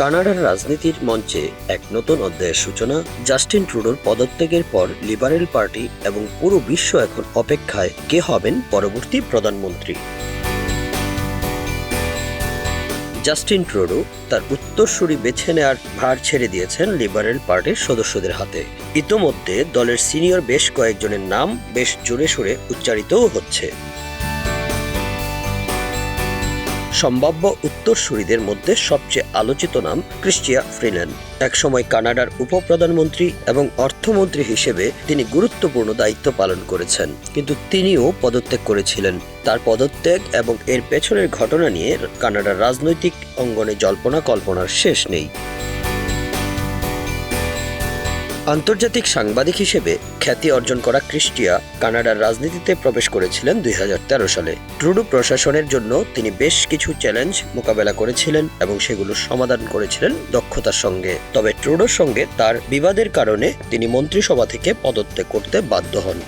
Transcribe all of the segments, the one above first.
কানাডার রাজনীতির মঞ্চে এক নতুন অধ্যায়ের সূচনা, জাস্টিন ট্রুডোর পদত্যাগের পর লিবারেল পার্টি এবং পুরো বিশ্ব এখন অপেক্ষায় কে হবেন পরবর্তী প্রধানমন্ত্রী। জাস্টিন ট্রুডো তার উত্তরসূরি বেছে নেওয়ার ভার ছেড়ে দিয়েছেন লিবারেল পার্টির সদস্যদের হাতে। ইতোমধ্যে দলের সিনিয়র বেশ কয়েকজনের নাম বেশ জোরে সোরে উচ্চারিতও হচ্ছে। সম্ভাব্য উত্তরসূরিদের মধ্যে সবচেয়ে আলোচিত নাম ক্রিস্টিয়া ফ্রিল্যান্ড। একসময় কানাডার উপপ্রধানমন্ত্রী এবং অর্থমন্ত্রী হিসেবে তিনি গুরুত্বপূর্ণ দায়িত্ব পালন করেছেন, কিন্তু তিনিও পদত্যাগ করেছিলেন। তার পদত্যাগ এবং এর পেছনের ঘটনা নিয়ে কানাডার রাজনৈতিক অঙ্গনে জল্পনা কল্পনার শেষ নেই। আন্তর্জাতিক সাংবাদিক হিসেবে খ্যাতি অর্জন করা ক্রিস্টিয়া কানাডার রাজনীতিতে প্রবেশ করেছিলেন দুই হাজার তেরো সালে। ট্রুডো প্রশাসনের জন্য তিনি বেশ কিছু চ্যালেঞ্জ মোকাবেলা করেছিলেন এবং সেগুলো সমাধান করেছিলেন দক্ষতার সঙ্গে। তবে ট্রুডোর সঙ্গে তার বিবাদের কারণে তিনি মন্ত্রিসভা থেকে পদত্যাগ করতে বাধ্য হন।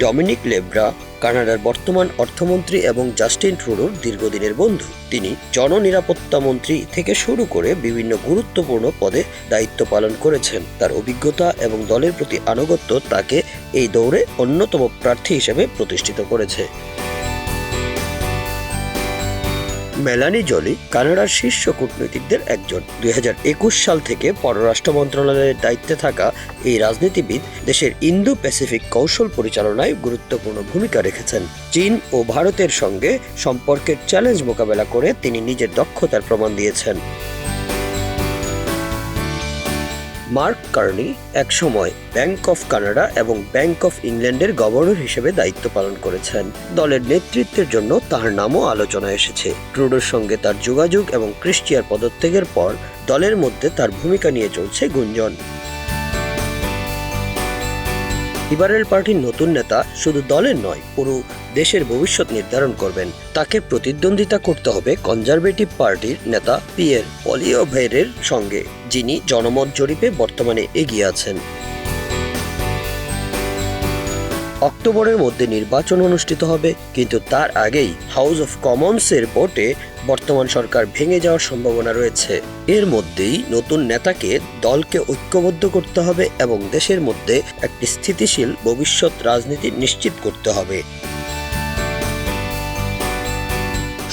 ডমিনিক লেব্রা, কানাডার বর্তমান অর্থমন্ত্রী এবং জাস্টিন ট্রুডোর দীর্ঘদিনের বন্ধু। তিনি জননিরাপত্তা মন্ত্রী থেকে শুরু করে বিভিন্ন গুরুত্বপূর্ণ পদে দায়িত্ব পালন করেছেন। তার অভিজ্ঞতা এবং দলের প্রতি আনুগত্য তাকে এই দৌড়ে অন্যতম প্রার্থী হিসেবে প্রতিষ্ঠিত করেছে। মেলানি জলি, কানাডার শীর্ষ কূটনীতিকদের একজন। দুই হাজার একুশ সাল থেকে পররাষ্ট্র মন্ত্রণালয়ের দায়িত্বে থাকা এই রাজনীতিবিদ দেশের ইন্দো প্যাসিফিক কৌশল পরিচালনায় গুরুত্বপূর্ণ ভূমিকা রেখেছেন। চীন ও ভারতের সঙ্গে সম্পর্কের চ্যালেঞ্জ মোকাবেলা করে তিনি নিজের দক্ষতার প্রমাণ দিয়েছেন। মার্ক কার্নি একসময় ব্যাংক অফ কানাডা এবং ব্যাংক অফ ইংল্যান্ডের গভর্নর হিসেবে দায়িত্ব পালন করেছেন। দলের নেতৃত্বের জন্য তাহার নামও আলোচনা এসেছে। ট্রুডোর সঙ্গে তার যোগাযোগ এবং ক্রিস্টিয়ার পদত্যাগের পর দলের মধ্যে তার ভূমিকা নিয়ে চলছে গুঞ্জন। লিবারেল পার্টির নতুন নেতা শুধু দলের নয়, পুরো দেশের ভবিষ্যৎ নির্ধারণ করবেন। তাকে প্রতিদ্বন্দ্বিতা করতে হবে কনজারভেটিভ পার্টির নেতা পিয়ের পলিওভেরের সঙ্গে, যিনি জনমত জরিপে বর্তমানে এগিয়ে আছেন। অক্টোবরের মধ্যে নির্বাচন অনুষ্ঠিত হবে, কিন্তু তার আগেই হাউস অফ কমন্সের ভোটে বর্তমান সরকার ভেঙে যাওয়ার সম্ভাবনা রয়েছে। এর মধ্যেই নতুন নেতাকে দলকে ঐক্যবদ্ধ করতে হবে এবং দেশের মধ্যে একটি স্থিতিশীল ভবিষ্যৎ রাজনীতি নিশ্চিত করতে হবে।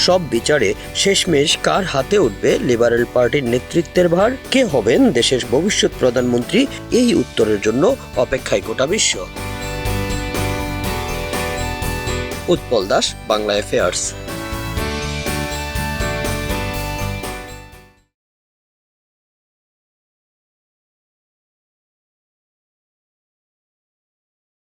সব বিচারে শেষমেশ কার হাতে উঠবে লিবারেল পার্টির নেতৃত্বের ভার? কে হবেন দেশের ভবিষ্যৎ প্রধানমন্ত্রী? এই উত্তরের জন্য অপেক্ষায় গোটা বিশ্ব। উৎপল দাস বাংলা অ্যাফেয়ার্স